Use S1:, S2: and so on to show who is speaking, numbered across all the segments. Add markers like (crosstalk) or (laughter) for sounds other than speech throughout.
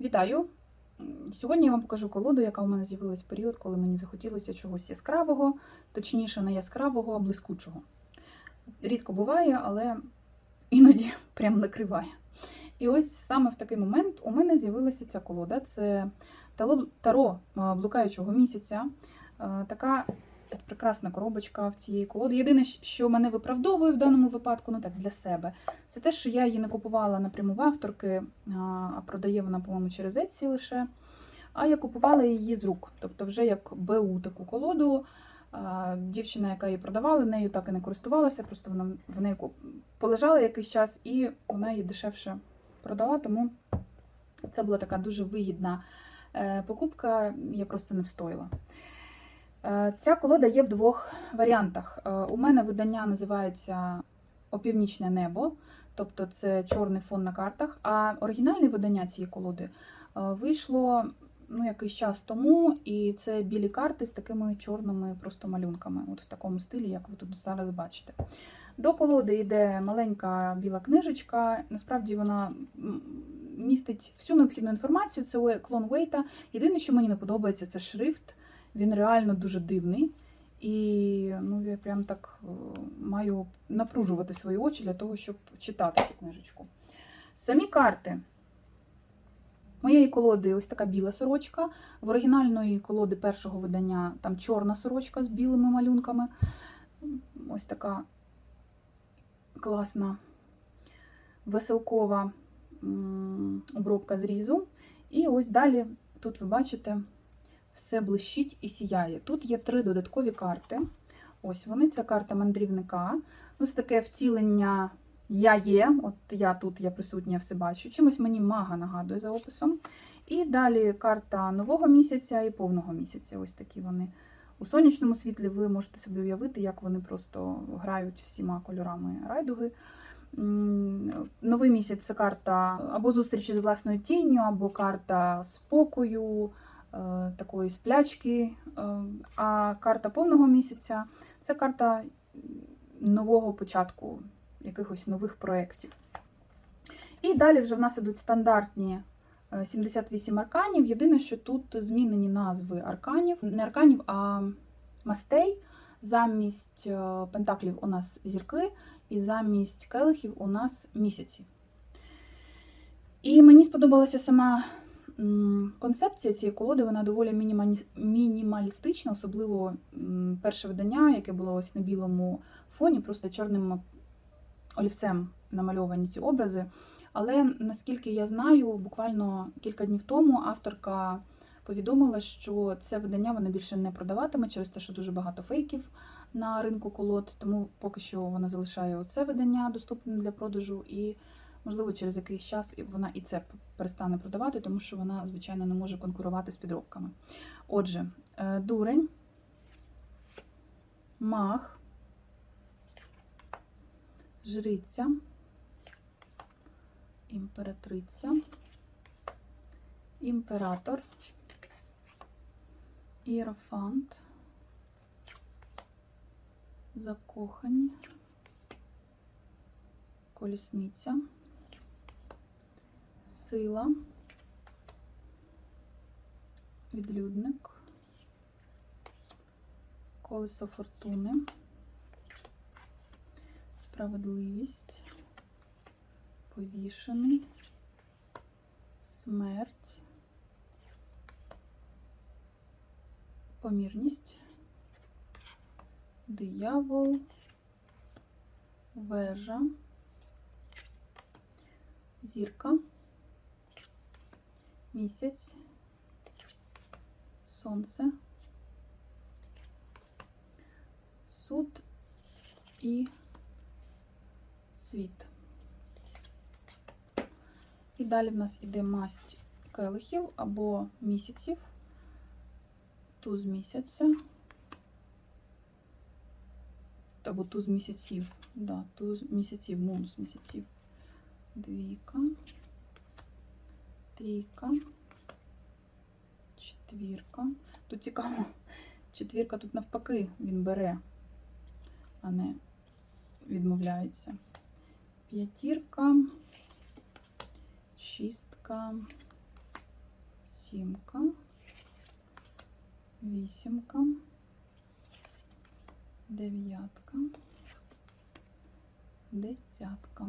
S1: Вітаю! Сьогодні я вам покажу колоду, яка у мене з'явилась в період, коли мені захотілося чогось яскравого, точніше, не яскравого, а блискучого. Рідко буває, але іноді (laughs) прям накриває. І ось саме в такий момент у мене з'явилася ця колода. Це Таро- е, блукаючого місяця. Е, Така прекрасна коробочка в цієї колоди. Єдине, що мене виправдовує в даному випадку, ну так, для себе, це те, що я її не купувала напряму в авторки, а продає вона, по-моєму, через Etsy лише. А я купувала її з рук. Тобто, вже як БУ таку колоду. Дівчина, яка її продавала, нею так і не користувалася, просто вона в неї полежала якийсь час і вона її дешевше продала, тому це була така дуже вигідна е, покупка, я просто не встояла. Е, Ця колода є в двох варіантах. Е, У мене видання називається Опівнічне небо, тобто це чорний фон на картах. А оригінальне видання цієї колоди е, вийшло ну, якийсь час тому, і це білі карти з такими чорними просто малюнками, от в такому стилі, як ви тут зараз бачите. До колоди йде маленька біла книжечка. Насправді вона містить всю необхідну інформацію. Це клон Вейта. Єдине, що мені не подобається, це шрифт. Він реально дуже дивний. І ну, я прям так е, маю напружувати свої очі для того, щоб читати цю книжечку. Самі карти. Моєї колоди ось така біла сорочка. В оригінальної колоди першого видання там чорна сорочка з білими малюнками. Ось така класна веселкова обробка зрізу. І ось далі, тут ви бачите, все блищить і сіяє. Тут є три додаткові карти. Ось вони, це карта мандрівника. Ось таке втілення я є. От я тут, я присутня, я все бачу. Чимось мені мага нагадує за описом. І далі карта нового місяця і повного місяця. Ось такі вони. У сонячному світлі ви можете собі уявити, як вони просто грають всіма кольорами райдуги. Новий місяць це карта або зустрічі з власною тінню, або карта спокою, такої сплячки. Е, А карта повного місяця це карта нового початку, якихось нових проєктів. І далі вже в нас ідуть стандартні е, 78 арканів. Єдине, що тут змінені назви арканів, не арканів, а мастей. Замість е, пентаклів у нас зірки, і замість келихів у нас місяці. І мені сподобалася сама концепція цієї колоди, вона доволі мінімалістична, особливо перше видання, яке було ось на білому фоні, просто чорним олівцем намальовані ці образи. Але наскільки я знаю, буквально кілька днів тому авторка повідомила, що це видання вона більше не продаватиме через те, що дуже багато фейків на ринку колод. Тому поки що вона залишає це видання доступним для продажу, і можливо через якийсь час вона і це перестане продавати, тому що вона, звичайно, не може конкурувати з підробками. Отже, е, дурень, мах, жриця, імператриця, імператор, іерофант, закохані, колісниця, сила, відлюдник, колесо фортуни, справедливість, повішений, смерть, помірність, диявол, вежа, зірка, місяць, сонце, суд і світ. І далі в нас іде масть келихів або місяців, туз місяця, або туз місяців, да, туз місяців, мунус місяців, двійка, трійка, четвірка. Тут цікаво, четвірка тут навпаки він бере, а не відмовляється. П'ятірка, шістка, сімка, вісімка, дев'ятка, десятка,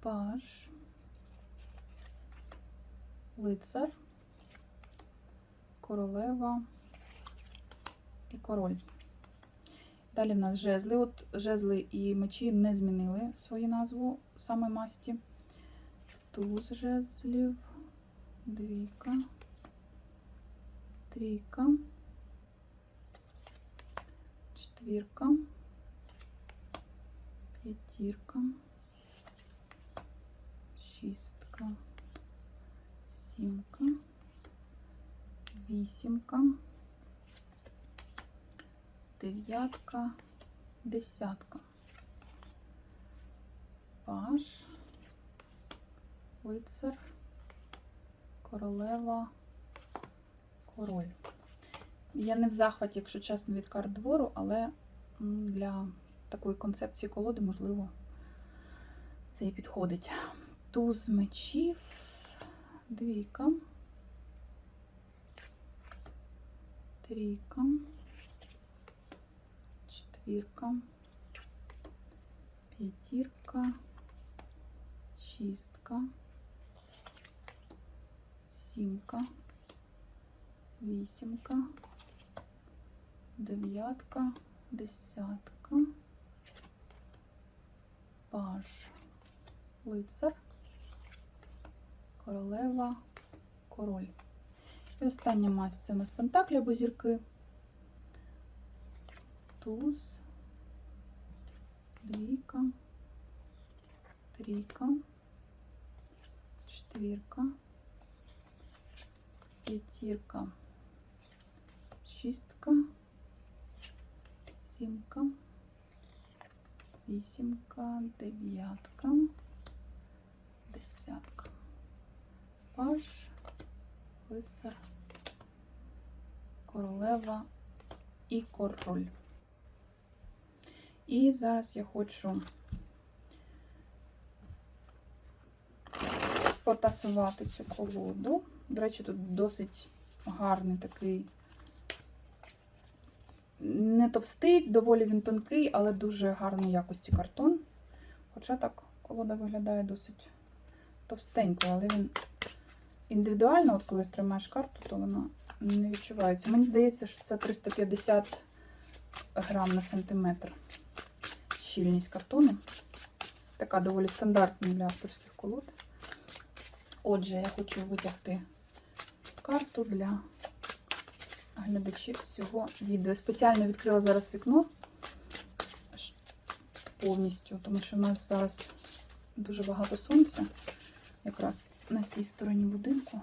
S1: паж, лицар, королева і король. Далі в нас жезли. От жезли і мечі не змінили свою назву саме масті. Туз жезлів, двійка, трійка, четвірка, п'ятірка, шістка, сімка, вісімка, дев'ятка, десятка. Паш. Лицар, королева, король. Я не в захваті, якщо чесно, від карт двору, але для такої концепції колоди, можливо, це і підходить. Туз мечів, двійка, трійка, четвірка, п'ятірка, шістка сімка, вісімка, дев'ятка, десятка, паж, лицар, Королева, король. І остання масть це у нас пентаклі або зірки. Туз, двійка, трійка, четвірка п'ятірка, шістка, сімка, вісімка, дев'ятка, десятка, паж, лицар, королева і король. І зараз я хочу потасувати цю колоду. До речі, тут досить гарний такий, не товстий, доволі він тонкий, але дуже гарної якості картон. Хоча так колода виглядає досить товстенько, але він індивідуально, от коли тримаєш карту, то вона не відчувається. Мені здається, що це 350 грам на сантиметр щільність картону. Така доволі стандартна для авторських колод. Отже, я хочу витягти карту для глядачів цього відео. Спеціально відкрила зараз вікно повністю, тому що в нас зараз дуже багато сонця, якраз на цій стороні будинку,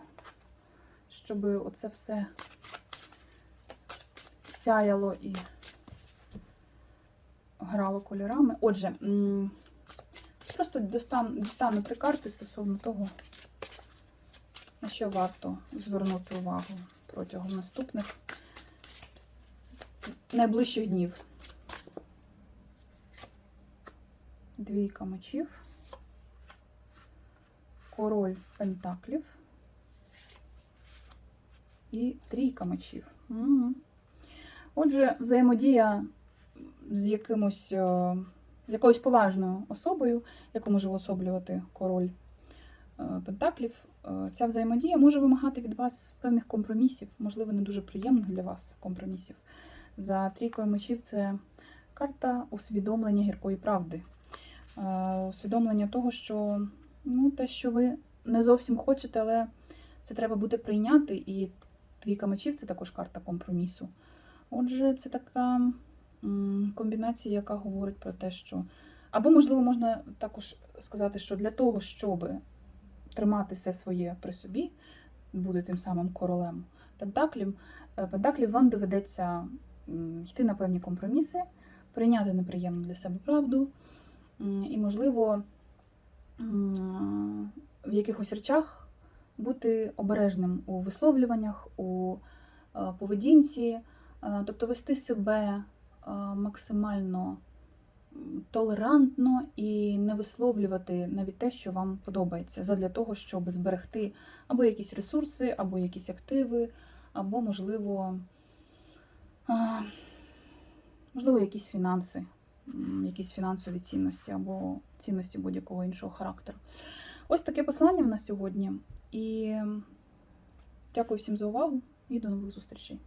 S1: щоб оце все сяяло і грало кольорами. Отже, просто достану, дістану три карти стосовно того, на що варто звернути увагу протягом наступних найближчих днів. Двійка мечів, король пентаклів і трійка мечів. Мгм. Отже, взаємодія з якимось, е, з якоюсь поважною особою, яку може уособлювати король е, пентаклів, е, ця взаємодія може вимагати від вас певних компромісів, можливо, не дуже приємних для вас компромісів. За трійкою мечів це карта усвідомлення гіркої правди. Усвідомлення того, що ну, те, що ви не зовсім хочете, але це треба буде прийняти. І двійка мечів це також карта компромісу. Отже, це така комбінація, яка говорить про те, що. Або, можливо, можна також сказати, що для того, щоб тримати все своє при собі, бути тим самим королем Пентаклів, е, Пентаклів вам доведеться йти на певні компроміси, прийняти неприємну для себе правду, і, можливо, в якихось речах бути обережним у висловлюваннях, у е, поведінці, е, тобто вести себе е, максимально толерантно і не висловлювати навіть те, що вам подобається, задля того, щоб зберегти або якісь ресурси, або якісь активи, або, можливо, можливо, якісь фінанси, якісь фінансові цінності або цінності будь-якого іншого характеру. Ось таке послання в нас сьогодні. І дякую всім за увагу і до нових зустрічей.